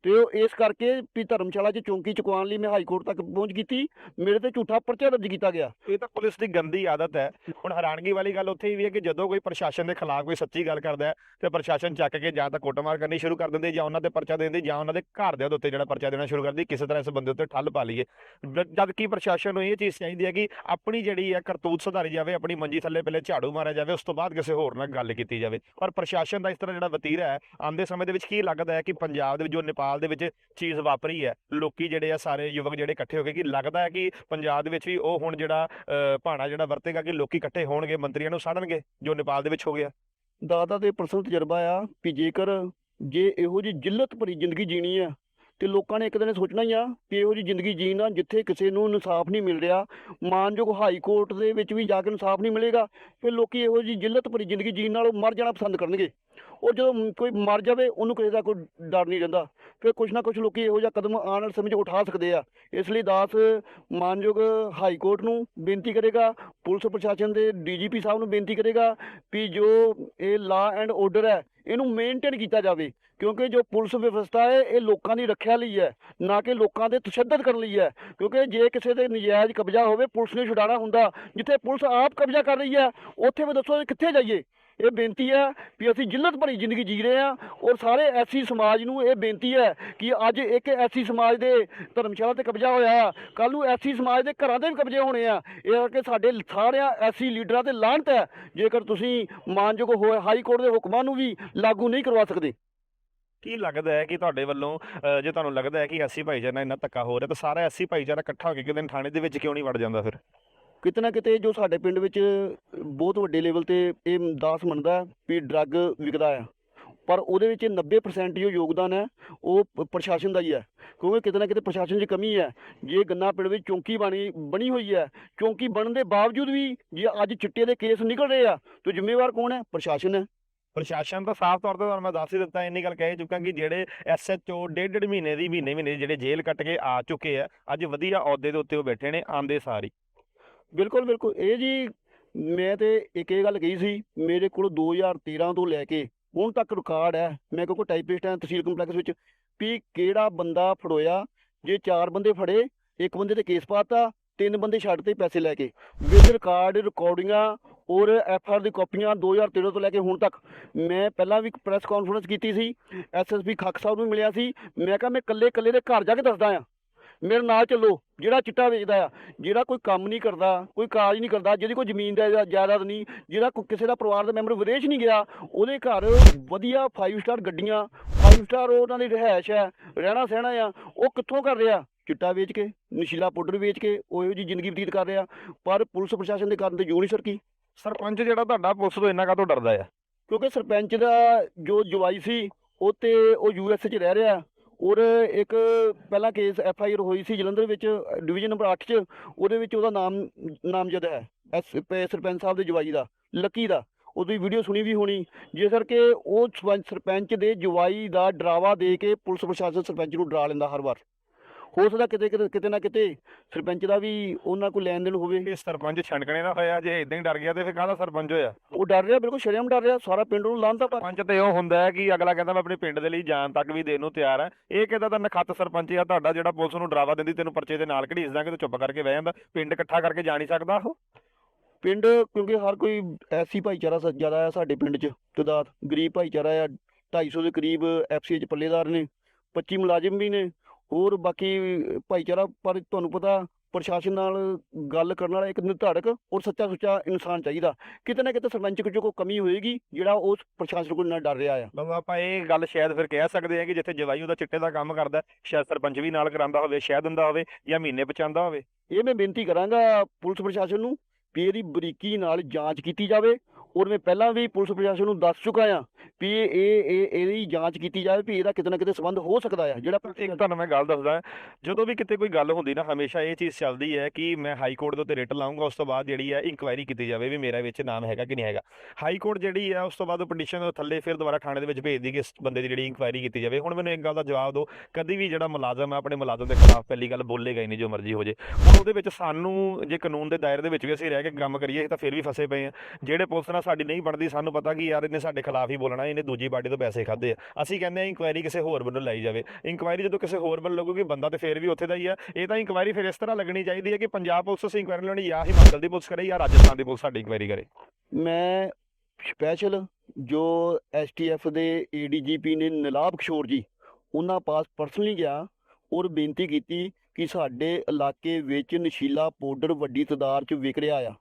ਤੇ ਉਹ ਇਸ ਕਰਕੇ ਵੀ ਧਰਮਸ਼ਾਲਾ 'ਚ ਚੌਂਕੀ ਚੁਕਵਾਉਣ ਲਈ ਮੈਂ ਹਾਈ ਕੋਰਟ ਤੱਕ ਪਹੁੰਚ ਕੀਤੀ। ਮੇਰੇ ਤੇ ਝੂਠਾ ਪਰਚਾ ਦਰਜ ਕੀਤਾ ਗਿਆ। ਇਹ ਤਾਂ ਪੁਲਿਸ ਦੀ ਗੰਦੀ ਆਦਤ ਹੈ। ਹੁਣ ਹੈਰਾਨਗੀ ਵਾਲੀ ਗੱਲ ਉੱਥੇ ਹੀ ਵੀ ਹੈ ਕਿ ਜਦੋਂ ਕੋਈ ਪ੍ਰਸ਼ਾਸਨ ਦੇ ਖਿਲਾਫ ਕੋਈ ਸੱਚੀ ਗੱਲ ਕਰਦਾ ਹੈ, ਤੇ ਪ੍ਰਸ਼ਾਸਨ ਚੱਕ ਕੇ ਜਾਂ ਤਾਂ ਕੁੱਟਮਾਰ ਕਰਨੀ ਸ਼ੁਰੂ ਕਰ ਦਿੰਦੇ, ਜਾਂ ਉਹਨਾਂ ਤੇ ਪਰਚਾ ਦੇ ਦਿੰਦੇ, ਜਾਂ ਉਹਨਾਂ ਦੇ ਘਰ ਦੇ ਉੱਤੇ ਜਿਹੜਾ ਪਰਚਾ ਦੇਣਾ ਸ਼ੁਰੂ ਕਰਦੀ ਕਿਸੇ ਤਰ੍ਹਾਂ ਇਸ ਬੰਦੇ ਉੱਤੇ ਠੱਲ ਪਾ ਲਈਏ। ਜ- ਜਦ ਕਿ ਪ੍ਰਸ਼ਾਸਨ ਨੂੰ ਇਹ ਚੀਜ਼ ਚਾਹੀਦੀ ਹੈ ਕਿ ਆਪਣੀ ਜਿਹੜੀ ਹੈ ਕਰਤੂਤ ਸੁਧਾਰੀ ਜਾਵੇ, ਆਪਣੀ ਮੰਜੀ ਥੱਲੇ ਪਹਿਲੇ ਝਾੜੂ ਮਾਰਿਆ ਜਾਵੇ, ਉਸ ਤੋਂ ਬਾਅਦ ਕਿਸੇ ਹੋਰ ਨਾਲ ਗੱਲ ਕੀਤੀ ਜਾਵੇ। ਪਰ ਪ੍ਰਸ਼ਾਸਨ ਦਾ ਇਸ ਤਰ੍ਹਾਂ ਜਿਹੜਾ ਵਤੀਰਾ ਹੈ, ਆਉਂਦੇ ਸਮੇਂ ਦੇ ਵਿੱਚ ਕੀ ਲੱਗਦਾ ਹੈ ਕਿ ਪੰਜਾਬ ਦੇ ਵਿੱਚ ਜੋ ਨੇਪਾਲ ਦੇ ਵਿੱਚ ਚੀਜ਼ ਵਾਪਰੀ ਹੈ। ਲੋਕੀ ਜਿਹੜੇ ਆ, ਸਾਰੇ ਯੁਵਕ ਜਿਹੜੇ ਇਕੱਠੇ ਹੋ ਗਏ ਕਿ ਲੱਗਦਾ ਹੈ ਕਿ ਪੰਜਾਬ ਦੇ ਵਿੱਚ ਵੀ ਉਹ ਹੁਣ ਜਿਹੜਾ ਭਾਣਾ ਜਿਹੜਾ ਵਰਤੇਗਾ ਕਿ ਲੋਕੀ ਇਕੱਠੇ ਹੋਣਗੇ, ਮੰਤਰੀਆਂ ਨੂੰ ਸਾੜਨਗੇ, ਜੋ ਨੇਪਾਲ ਦੇ ਵਿੱਚ ਹੋ ਗਿਆ। ਦਾਦਾ ਦੇ ਪਰਸਨਲ ਤਜਰਬਾ ਆ ਵੀ ਜੇਕਰ ਜੇ ਇਹੋ ਜੀ ਜਿੱਲਤ ਭਰੀ ਜ਼ਿੰਦਗੀ ਜੀਣੀ ਆ ਤੇ ਲੋਕਾਂ ਨੇ ਇੱਕ ਦਿਨ ਸੋਚਣਾ ਹੀ ਆ ਵੀ ਇਹੋ ਜੀ ਜ਼ਿੰਦਗੀ ਜੀਣਾ ਜਿੱਥੇ ਕਿਸੇ ਨੂੰ ਇਨਸਾਫ ਨਹੀਂ ਮਿਲ ਰਿਹਾ, ਮਾਨਯੋਗ ਹਾਈ ਕੋਰਟ ਦੇ ਵਿੱਚ ਵੀ ਜਾ ਕੇ ਇਨਸਾਫ ਨਹੀਂ ਮਿਲੇਗਾ, ਫਿਰ ਲੋਕੀ ਇਹੋ ਜੀ ਜਿੱਲਤ ਭਰੀ ਜ਼ਿੰਦਗੀ ਜੀਣ ਨਾਲੋਂ ਮਰ ਜਾਣਾ ਪਸੰਦ ਕਰਨਗੇ। ਉਹ ਜਦੋਂ ਕੋਈ ਮਰ ਜਾਵੇ, ਉਹਨੂੰ ਕਿਸੇ ਦਾ ਕੋਈ ਡਰ ਨਹੀਂ ਰਹਿੰਦਾ। ਫਿਰ ਕੁਛ ਨਾ ਕੁਛ ਲੋਕੀ ਇਹੋ ਜਿਹਾ ਕਦਮ ਆਉਣ ਵਾਲੇ ਸਮੇਂ 'ਚ ਉਠਾ ਸਕਦੇ ਆ। ਇਸ ਲਈ ਦਾਸ ਮਾਨਯੋਗ ਹਾਈ ਕੋਰਟ ਨੂੰ ਬੇਨਤੀ ਕਰੇਗਾ, ਪੁਲਿਸ ਪ੍ਰਸ਼ਾਸਨ ਦੇ ਡੀਜੀਪੀ ਸਾਹਿਬ ਨੂੰ ਬੇਨਤੀ ਕਰੇਗਾ ਵੀ ਜੋ ਇਹ ਲਾ ਐਂਡ ਆਰਡਰ ਹੈ, ਇਹਨੂੰ ਮੇਨਟੇਨ ਕੀਤਾ ਜਾਵੇ। ਕਿਉਂਕਿ ਜੋ ਪੁਲਿਸ ਵਿਵਸਥਾ ਹੈ, ਇਹ ਲੋਕਾਂ ਦੀ ਰੱਖਿਆ ਲਈ ਹੈ, ਨਾ ਕਿ ਲੋਕਾਂ ਦੇ ਤਸ਼ੱਦਦ ਕਰਨ ਲਈ ਹੈ। ਕਿਉਂਕਿ ਜੇ ਕਿਸੇ ਦੇ ਨਜਾਇਜ਼ ਕਬਜ਼ਾ ਹੋਵੇ, ਪੁਲਿਸ ਨੇ ਛੁਡਾਉਣਾ ਹੁੰਦਾ। ਜਿੱਥੇ ਪੁਲਿਸ ਆਪ ਕਬਜ਼ਾ ਕਰ ਰਹੀ ਹੈ, ਉੱਥੇ ਵੀ ਦੱਸੋ ਕਿੱਥੇ ਜਾਈਏ। ਇਹ ਬੇਨਤੀ ਹੈ ਵੀ ਅਸੀਂ ਜਿੱਲਤ ਭਰੀ ਜ਼ਿੰਦਗੀ ਜੀ ਰਹੇ ਹਾਂ ਔਰ ਸਾਰੇ ਐਸੀ ਸਮਾਜ ਨੂੰ ਇਹ ਬੇਨਤੀ ਹੈ ਕਿ ਅੱਜ ਇੱਕ ਐਸੀ ਸਮਾਜ ਦੇ ਧਰਮਸ਼ਾਲਾ ਤੇ ਕਬਜ਼ਾ ਹੋਇਆ ਕੱਲ ਨੂੰ ਐਸੀ ਸਮਾਜ ਦੇ ਘਰਾਂ 'ਤੇ ਵੀ ਕਬਜ਼ੇ ਹੋਣੇ ਆ। ਇਹ ਕਰਕੇ ਸਾਡੇ ਸਾਰਿਆਂ ਐਸੀ ਲੀਡਰਾਂ ਤੇ ਲਾਹਨਤ ਹੈ, ਜੇਕਰ ਤੁਸੀਂ ਮਾਨਯੋਗ ਹੋਏ ਹਾਈ ਕੋਰਟ ਦੇ ਹੁਕਮਾਂ ਨੂੰ ਵੀ ਲਾਗੂ ਨਹੀਂ ਕਰਵਾ ਸਕਦੇ। ਕੀ ਲੱਗਦਾ ਹੈ ਕਿ ਤੁਹਾਡੇ ਵੱਲੋਂ ਜੇ ਤੁਹਾਨੂੰ ਲੱਗਦਾ ਹੈ ਕਿ ਐਸੀ ਭਾਈਚਾਰਾ ਇੰਨਾ ਧੱਕਾ ਹੋ ਰਿਹਾ, ਤਾਂ ਸਾਰਾ ਐਸੀ ਭਾਈਚਾਰਾ ਇਕੱਠਾ ਹੋ ਕੇ ਕਿਤੇ ਥਾਣੇ ਦੇ ਵਿੱਚ ਕਿਉਂ ਨਹੀਂ ਵੜ ਜਾਂਦਾ ਫਿਰ? ਕਿਤੇ ਨਾ ਕਿਤੇ ਜੋ ਸਾਡੇ ਪਿੰਡ ਵਿੱਚ ਬਹੁਤ ਵੱਡੇ ਲੈਵਲ ਤੇ ਇਹ ਦਾਸ ਮੰਨਦਾ ਵੀ ਡਰੱਗ ਵਿਕਦਾ ਆ। ਪਰ ਉਹਦੇ ਵਿੱਚ 90% ਜੋ ਯੋਗਦਾਨ ਹੈ, ਉਹ ਪ੍ਰਸ਼ਾਸਨ ਦਾ ਹੀ ਹੈ। ਕਿਉਂਕਿ ਕਿਤੇ ਨਾ ਕਿਤੇ ਪ੍ਰਸ਼ਾਸਨ 'ਚ ਕਮੀ ਹੈ। ਜੇ ਗੰਨਾ ਪਿੰਡ ਵਿੱਚ ਚੌਂਕੀ ਬਣੀ ਬਣੀ ਹੋਈ ਹੈ, ਚੌਂਕੀ ਬਣਨ ਦੇ ਬਾਵਜੂਦ ਵੀ ਜੇ ਅੱਜ ਚਿੱਟੇ ਦੇ ਕੇਸ ਨਿਕਲ ਰਹੇ ਆ, ਤਾਂ ਜ਼ਿੰਮੇਵਾਰ ਕੌਣ ਹੈ? ਪ੍ਰਸ਼ਾਸਨ ਹੈ। ਪ੍ਰਸ਼ਾਸਨ ਤਾਂ ਸਾਫ਼ ਤੌਰ ਤੇ ਤੁਹਾਨੂੰ ਮੈਂ ਦੱਸ ਹੀ ਦਿੱਤਾ, ਇੰਨੀ ਗੱਲ ਕਹਿ ਚੁੱਕਾ ਕਿ ਜਿਹੜੇ ਐਸਐਚਓ ਡੇਢ ਡੇਢ ਮਹੀਨੇ ਦੀ ਮਹੀਨੇ ਮਹੀਨੇ ਜਿਹੜੇ ਜੇਲ੍ਹ ਕੱਟ ਕੇ ਆ ਚੁੱਕੇ ਆ, ਅੱਜ ਵਧੀਆ ਅਹੁਦੇ ਦੇ ਉੱਤੇ ਉਹ ਬੈਠੇ ਨੇ ਆਂਦੇ ਸਾਰੀ ਬਿਲਕੁਲ ਬਿਲਕੁਲ। ਇਹ ਜੀ, ਮੈਂ ਤੇ ਇੱਕ ਇਹ ਗੱਲ ਕਹੀ ਸੀ, ਮੇਰੇ ਕੋਲ 2013 ਤੋਂ ਲੈ ਕੇ ਹੁਣ ਤੱਕ ਰਿਕਾਰਡ ਹੈ। ਮੈਂ ਕਿਉਂਕਿ ਟਾਈਪਿਸਟ ਹਾਂ, ਤਹਿਸੀਲ ਕੰਪਲੈਕਸ ਵਿੱਚ ਵੀ ਕਿਹੜਾ ਬੰਦਾ ਫੜੋਇਆ? ਜੇ ਚਾਰ ਬੰਦੇ ਫੜੇ, ਇੱਕ ਬੰਦੇ ਤੇ ਕੇਸ ਪਾਤਾ, ਤਿੰਨ ਬੰਦੇ ਛੱਡ ਤੇ ਪੈਸੇ ਲੈ ਕੇ। ਵਿਦ ਰਿਕਾਰਡ ਰਿਕਾਰਡਿੰਗਾਂ ਔਰ ਐਫ ਆਰ ਦੀ ਕਾਪੀਆਂ 2013 ਤੋਂ ਲੈ ਕੇ ਹੁਣ ਤੱਕ। ਮੈਂ ਪਹਿਲਾਂ ਵੀ ਪ੍ਰੈਸ ਕਾਨਫਰੰਸ ਕੀਤੀ ਸੀ। ਐਸਐਸਪੀ ਖੱਖ ਸਾਹਿਬ ਨੂੰ ਮਿਲਿਆ ਸੀ। ਮੈਂ ਕਿਹਾ, ਮੈਂ ਇਕੱਲੇ ਇਕੱਲੇ ਦੇ ਘਰ ਜਾ ਕੇ ਦੱਸਦਾ ਆ ਮੇਰੇ ਨਾਲ ਚੱਲੋ ਜਿਹੜਾ ਚਿੱਟਾ ਵੇਚਦਾ ਆ ਜਿਹੜਾ ਕੋਈ ਕੰਮ ਨਹੀਂ ਕਰਦਾ ਕੋਈ ਕਾਜ ਨਹੀਂ ਕਰਦਾ ਜਿਹਦੀ ਕੋਈ ਜ਼ਮੀਨ ਦਾ ਜਾ- ਜਾਇਦਾਦ ਨਹੀਂ ਜਿਹੜਾ ਕੋਈ ਕਿਸੇ ਦਾ ਪਰਿਵਾਰ ਦਾ ਮੈਂਬਰ ਵਿਦੇਸ਼ ਨਹੀਂ ਗਿਆ ਉਹਦੇ ਘਰ ਵਧੀਆ 5 ਸਟਾਰ ਗੱਡੀਆਂ 5 ਸਟਾਰ ਉਹਨਾਂ ਦੀ ਰਿਹਾਇਸ਼ ਹੈ ਰਹਿਣਾ ਸਹਿਣਾ ਆ ਉਹ ਕਿੱਥੋਂ ਕਰ ਰਿਹਾ? ਚਿੱਟਾ ਵੇਚ ਕੇ ਨਸ਼ੀਲਾ ਪਾਊਡਰ ਵੇਚ ਕੇ ਉਹ ਇਹੋ ਜਿਹੀ ਜ਼ਿੰਦਗੀ ਬਤੀਤ ਕਰ ਰਿਹਾ ਪਰ ਪੁਲਿਸ ਪ੍ਰਸ਼ਾਸਨ ਦੇ ਕਾਰਨ ਤੇ ਜੋ ਨਹੀਂ ਸਰਕੀ ਸਰਪੰਚ ਜਿਹੜਾ ਤੁਹਾਡਾ ਪੁਲਿਸ ਤੋਂ ਇੰਨਾ ਕਾਹਤੋਂ ਡਰਦਾ ਆ? ਕਿਉਂਕਿ ਸਰਪੰਚ ਦਾ ਜੋ ਜਵਾਈ ਸੀ ਉਹ ਤੇ ਉਹ ਯੂਐਸ 'ਚ ਰਹਿ ਰਿਹਾ ਔਰ ਇੱਕ ਪਹਿਲਾ ਕੇਸ ਐਫ ਆਈ ਆਰ ਹੋਈ ਸੀ ਜਲੰਧਰ ਵਿੱਚ ਡਿਵੀਜ਼ਨ ਨੰਬਰ 8 'ਚ, ਉਹਦੇ ਵਿੱਚ ਉਹਦਾ ਨਾਮ, ਨਾਮਜ਼ਦ ਹੈ, ਐਸ, ਪ- ਸਰਪੰਚ ਸਾਹਿਬ ਦੇ ਜਵਾਈ ਦਾ, ਲੱਕੀ ਦਾ। ਉਹਦੀ ਵੀਡੀਓ ਸੁਣੀ ਵੀ ਹੋਣੀ। ਜਿਸ ਕਰਕੇ ਉਹ ਸਰਪੰਚ- ਸਰਪੰਚ ਦੇ ਜਵਾਈ ਦਾ ਡਰਾਵਾ ਦੇ ਕੇ ਪੁਲਿਸ ਪ੍ਰਸ਼ਾਸਨ ਸਰਪੰਚ ਨੂੰ ਡਰਾ ਲੈਂਦਾ ਹਰ ਵਾਰ। ਹੋ ਸਕਦਾ ਕਿਤੇ ਕਿਤੇ ਕਿਤੇ ਨਾ ਕਿਤੇ ਸਰਪੰਚ ਦਾ ਵੀ ਉਹਨਾਂ ਕੋਈ ਲੈਣ ਦੇਣ ਹੋਵੇ। ਇਹ ਸਰਪੰਚ ਛਣਕਣੇ ਦਾ ਹੋਇਆ ਜੇ ਇਦਾਂ ਹੀ ਡਰ ਗਿਆ ਤੇ ਫਿਰ ਕਾਹਦਾ ਸਰਪੰਚ ਹੋਇਆ? ਉਹ ਡਰ ਰਿਹਾ ਬਿਲਕੁਲ ਸ਼ਰਮ ਡਰ ਰਿਹਾ ਸਾਰਾ ਪਿੰਡ ਨੂੰ ਲਾਂਦਾ ਪਰ ਸਰਪੰਚ ਤੇ ਉਹ ਹੁੰਦਾ ਹੈ ਕਿ ਅਗਲਾ ਕਹਿੰਦਾ ਮੈਂ ਆਪਣੇ ਪਿੰਡ ਦੇ ਲਈ ਜਾਨ ਤੱਕ ਵੀ ਦੇਣ ਨੂੰ ਤਿਆਰ ਹਾਂ। ਇਹ ਕਿਹਦਾ ਤਾਂ ਨਖੱਤ ਸਰਪੰਚ ਆ ਤੁਹਾਡਾ ਜਿਹੜਾ ਪੁਲਿਸ ਨੂੰ ਡਰਾਵਾ ਦਿੰਦੀ ਤੈਨੂੰ ਪਰਚੇ ਦੇ ਨਾਲ ਘੜੀਸ ਦਾਂਗੇ ਤੇ ਚੁੱਪ ਕਰਕੇ ਬਹਿ ਜਾਂਦਾ। ਪਿੰਡ ਇਕੱਠਾ ਕਰਕੇ ਜਾ ਨਹੀਂ ਸਕਦਾ ਉਹ? ਪਿੰਡ ਕਿਉਂਕਿ ਹਰ ਕੋਈ ਐਸੀ ਭਾਈਚਾਰਾ ਸ- ਜ਼ਿਆਦਾ ਆ ਸਾਡੇ ਪਿੰਡ 'ਚ ਤਦਾਦ ਗਰੀਬ ਭਾਈਚਾਰਾ ਆ 250 ਦੇ ਕਰੀਬ ਐਫਸੀ 'ਚ ਪੱਲੇਦਾਰ ਨੇ 25 ਮੁਲਾਜ਼ਮ ਵੀ ਨੇ ਹੋਰ ਬਾਕੀ ਭਾਈਚਾਰਾ ਪਰ ਤੁਹਾਨੂੰ ਪਤਾ ਪ੍ਰਸ਼ਾਸਨ ਨਾਲ ਗੱਲ ਕਰਨ ਵਾਲਾ ਇੱਕ ਨਿਰਧਾਰਕ ਔਰ ਸੱਚਾ ਸੁੱਚਾ ਇਨਸਾਨ ਚਾਹੀਦਾ। ਕਿਤੇ ਨਾ ਕਿਤੇ ਸਰਪੰਚ ਕੋਲ ਕੋਈ ਕਮੀ ਹੋਏਗੀ ਜਿਹੜਾ ਉਸ ਪ੍ਰਸ਼ਾਸਨ ਕੋਲ ਨਾ ਡਰ ਰਿਹਾ ਆ। ਮਤਲਬ ਆਪਾਂ ਇਹ ਗੱਲ ਸ਼ਾਇਦ ਫਿਰ ਕਹਿ ਸਕਦੇ ਹਾਂ ਕਿ ਜਿੱਥੇ ਜਵਾਈ ਉਹਦਾ ਚਿੱਟੇ ਦਾ ਕੰਮ ਕਰਦਾ ਸ਼ਾਇਦ ਸਰਪੰਚ ਵੀ ਨਾਲ ਕਰਾਂਦਾ ਹੋਵੇ ਸ਼ਾਇਦ ਦਿੰਦਾ ਹੋਵੇ ਜਾਂ ਮਹੀਨੇ ਪਚਾਂਦਾ ਹੋਵੇ। ਇਹ ਮੈਂ ਬੇਨਤੀ ਕਰਾਂਗਾ ਪੁਲਿਸ ਪ੍ਰਸ਼ਾਸਨ ਨੂੰ ਵੀ ਇਹਦੀ ਬਰੀਕੀ ਨਾਲ ਜਾਂਚ ਕੀਤੀ ਜਾਵੇ। ਔਰ ਮੈਂ ਪਹਿਲਾਂ ਵੀ ਪੁਲਿਸ ਪ੍ਰਸ਼ਾਸਨ ਨੂੰ ਦੱਸ ਚੁੱਕਾ ਆ ਵੀ ਇਹ ਇਹ ਇਹਦੀ ਜਾਂਚ ਕੀਤੀ ਜਾਵੇ ਵੀ ਇਹਦਾ ਕਿਤੇ ਨਾ ਕਿਤੇ ਸੰਬੰਧ ਹੋ ਸਕਦਾ ਆ। ਜਿਹੜਾ ਇੱਕ ਤੁਹਾਨੂੰ ਮੈਂ ਗੱਲ ਦੱਸਦਾ, ਜਦੋਂ ਵੀ ਕਿਤੇ ਕੋਈ ਗੱਲ ਹੁੰਦੀ ਨਾ, ਹਮੇਸ਼ਾ ਇਹ ਚੀਜ਼ ਚੱਲਦੀ ਹੈ ਕਿ ਮੈਂ ਹਾਈ ਕੋਰਟ ਦੇ ਉੱਤੇ ਰਿਟ ਲਾਉਂਗਾ ਉਸ ਤੋਂ ਬਾਅਦ ਜਿਹੜੀ ਹੈ ਇਨਕੁਆਇਰੀ ਕੀਤੀ ਜਾਵੇ ਵੀ ਮੇਰਾ ਵਿੱਚ ਨਾਮ ਹੈਗਾ ਕਿ ਨਹੀਂ ਹੈਗਾ। ਹਾਈ ਕੋਰਟ ਜਿਹੜੀ ਹੈ ਉਸ ਤੋਂ ਬਾਅਦ ਉਹ ਪਟੀਸ਼ਨ ਥੱਲੇ ਫਿਰ ਦੁਬਾਰਾ ਥਾਣੇ ਦੇ ਵਿੱਚ ਭੇਜਦੀ ਕਿ ਇਸ ਬੰਦੇ ਦੀ ਜਿਹੜੀ ਇਨਕੁਆਇਰੀ ਕੀਤੀ ਜਾਵੇ। ਹੁਣ ਮੈਨੂੰ ਇੱਕ ਗੱਲ ਦਾ ਜਵਾਬ ਦਿਓ, ਕਦੀ ਵੀ ਜਿਹੜਾ ਮੁਲਾਜ਼ਮ ਹੈ ਆਪਣੇ ਮੁਲਾਜ਼ਮ ਦੇ ਖਿਲਾਫ ਪਹਿਲੀ ਗੱਲ ਬੋਲੇਗਾ ਹੀ ਨਹੀਂ, ਜੋ ਮਰਜ਼ੀ ਹੋ ਜੇ। ਹੁਣ ਉਹਦੇ ਵਿੱਚ ਸਾਨੂੰ ਜੇ ਕਾਨੂੰਨ ਦੇ ਦਾਇਰੇ ਦੇ ਵਿੱਚ ਵੀ ਅਸੀਂ ਰਹਿ ਕੇ ਕੰਮ ਕਰੀਏ ਤਾਂ ਫਿਰ ਵੀ ਫਸੇ ਪਏ ਆ। ਜਿਹੜੇ ਪੁਲਿਸ ਨਾਲ ਸਾਡੀ ਨਹੀਂ ਬਣਦੀ, ਸਾਨੂੰ ਪਤਾ ਕਿ ਯਾਰ ਇਹਨੇ ਸਾਡੇ ਖਿਲਾਫ ਹੀ ਬੋਲਣਾ, ਇਹਨੇ ਦੂਜੀ ਪਾਰਟੀ ਤੋਂ ਪੈਸੇ ਖਾਦੇ ਆ। ਅਸੀਂ ਕਹਿੰਦੇ ਆ ਇਨਕੁਆਇਰੀ ਕਿਸੇ ਹੋਰ ਵੱਲੋਂ ਲਾਈ ਜਾਵੇ। ਇਨਕੁਆਇਰੀ ਜਦੋਂ ਕਿਸੇ ਹੋਰ ਵੱਲੋਂ ਲੱਗੂਗੀ, ਬੰਦਾ ਤੇ ਫਿਰ ਵੀ ਉੱਥੇ ਦਾ ਹੀ ਆ। ਇਹ ਤਾਂ ਇਨਕੁਆਇਰੀ ਫਿਰ ਇਸ ਤਰ੍ਹਾਂ ਲੱਗਣੀ ਚਾਹੀਦੀ ਹੈ ਕਿ ਪੰਜਾਬ ਪੁਲਿਸ ਅਸੀਂ ਇਨਕੁਆਇਰੀ ਲੈਣੀ ਜਾਂ ਹਿਮਾਚਲ ਦੀ ਪੁਲਿਸ ਕਰੇ, ਜਾਂ ਰਾਜਸਥਾਨ ਦੀ ਪੁਲਿਸ ਸਾਡੀ ਇਨਕੁਆਇਰੀ ਕਰੇ। ਮੈਂ ਸਪੈਸ਼ਲ ਜੋ ਐਸਟੀਐਫ ਦੇ ਏਡੀਜੀਪੀ ਨੇ ਨਿਲਾਬ ਕਿਸ਼ੋਰ ਜੀ, ਉਹਨਾਂ ਪਾਸ ਪਰਸਨਲੀ ਗਿਆ ਔਰ ਬੇਨਤੀ ਕੀਤੀ ਕਿ ਸਾਡੇ ਇਲਾਕੇ ਵਿੱਚ ਨਸ਼ੀਲਾ ਪਾਊਡਰ ਵੱਡੀ ਤਾਦਾਦ 'ਚ ਵਿਕ ਰਿਹਾ ਆ।